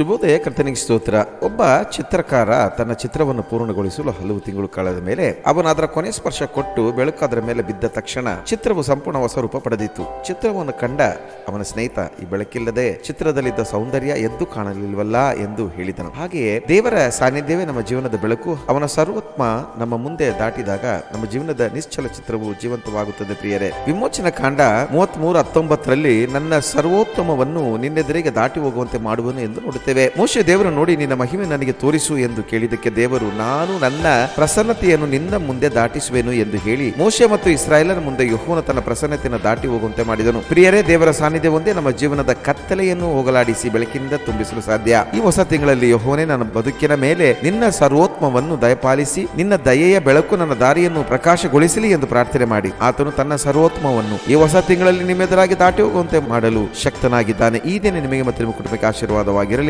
ಶುಭೋದಯ, ಕರ್ತನಿಗೆ ಸ್ತೋತ್ರ. ಒಬ್ಬ ಚಿತ್ರಕಾರ ತನ್ನ ಚಿತ್ರವನ್ನು ಪೂರ್ಣಗೊಳಿಸಲು ಹಲವು ತಿಂಗಳು ಕಳೆದ ಮೇಲೆ ಅವನು ಅದರ ಕೊನೆ ಸ್ಪರ್ಶ ಕೊಟ್ಟು ಬೆಳಕು ಅದರ ಮೇಲೆ ಬಿದ್ದ ತಕ್ಷಣ ಚಿತ್ರವು ಸಂಪೂರ್ಣ ಹೊಸ ರೂಪ ಪಡೆದಿತ್ತು. ಚಿತ್ರವನ್ನು ಕಂಡ ಅವನ ಸ್ನೇಹಿತ, ಈ ಬೆಳಕಿಲ್ಲದೆ ಚಿತ್ರದಲ್ಲಿದ್ದ ಸೌಂದರ್ಯ ಎದ್ದು ಕಾಣಲಿಲ್ವಲ್ಲ? ಎಂದು ಹೇಳಿದನು. ಹಾಗೆಯೇ ದೇವರ ಸಾನ್ನಿಧ್ಯವೇ ನಮ್ಮ ಜೀವನದ ಬೆಳಕು. ಅವನ ಸರ್ವೋತ್ಮ ನಮ್ಮ ಮುಂದೆ ದಾಟಿದಾಗ ನಮ್ಮ ಜೀವನದ ನಿಶ್ಚಲ ಚಿತ್ರವು ಜೀವಂತವಾಗುತ್ತದೆ ಪ್ರಿಯರೇ. ವಿಮೋಚನ ಕಾಂಡ ಮೂವತ್ತ್ ಮೂರು ಹತ್ತೊಂಬತ್ತರಲ್ಲಿ, ನನ್ನ ಸರ್ವೋತ್ತಮವನ್ನು ನಿನ್ನೆದರಿಗೆ ದಾಟಿ ಹೋಗುವಂತೆ ಮಾಡುವನು ಎಂದು ನೋಡುತ್ತೇವೆ. ಮೋಶೆ ದೇವರು ನೋಡಿ, ನಿನ್ನ ಮಹಿಮೆ ನನಗೆ ತೋರಿಸು ಎಂದು ಕೇಳಿದಕ್ಕೆ ದೇವರು, ನಾನು ನನ್ನ ಪ್ರಸನ್ನತೆಯನ್ನು ನಿನ್ನ ಮುಂದೆ ದಾಟಿಸುವೆನು ಎಂದು ಹೇಳಿ, ಮೋಶೆ ಮತ್ತು ಇಸ್ರಾಯೇಲರ ಮುಂದೆ ಯಹೋನ ತನ್ನ ಪ್ರಸನ್ನತೆಯನ್ನು ದಾಟಿ ಹೋಗುವಂತೆ ಮಾಡಿದನು. ಪ್ರಿಯರೇ, ದೇವರ ಸಾನ್ನಿಧ್ಯ ಒಂದೇ. ನಮ್ಮ ಜೀವನದ ಕತ್ತಲೆಯನ್ನು ಹೋಗಲಾಡಿಸಿ ಬೆಳಕಿನಿಂದ ತುಂಬಿಸಲು ಸಾಧ್ಯ. ಈ ಹೊಸ ತಿಂಗಳಲ್ಲಿ ಯಹೋನೆ ನನ್ನ ಬದುಕಿನ ಮೇಲೆ ನಿನ್ನ ಸರ್ವೋತ್ಮವನ್ನು ದಯಪಾಲಿಸಿ, ನಿನ್ನ ದಯೆಯ ಬೆಳಕು ನನ್ನ ದಾರಿಯನ್ನು ಪ್ರಕಾಶಗೊಳಿಸಲಿ ಎಂದು ಪ್ರಾರ್ಥನೆ ಮಾಡಿ. ಆತನು ತನ್ನ ಸರ್ವೋತ್ಮವನ್ನು ಈ ಹೊಸ ತಿಂಗಳಲ್ಲಿ ನಿಮ್ಮೆದುರಾಗಿ ದಾಟಿ ಹೋಗುವಂತೆ ಮಾಡಲು ಶಕ್ತನಾಗಿದ್ದಾನೆ. ಈ ದಿನ ನಿಮಗೆ ಮತ್ತು ನಿಮ್ಮ ಕುಟುಂಬಕ್ಕೆ ಆಶೀರ್ವಾದವಾಗಿರಲಿ.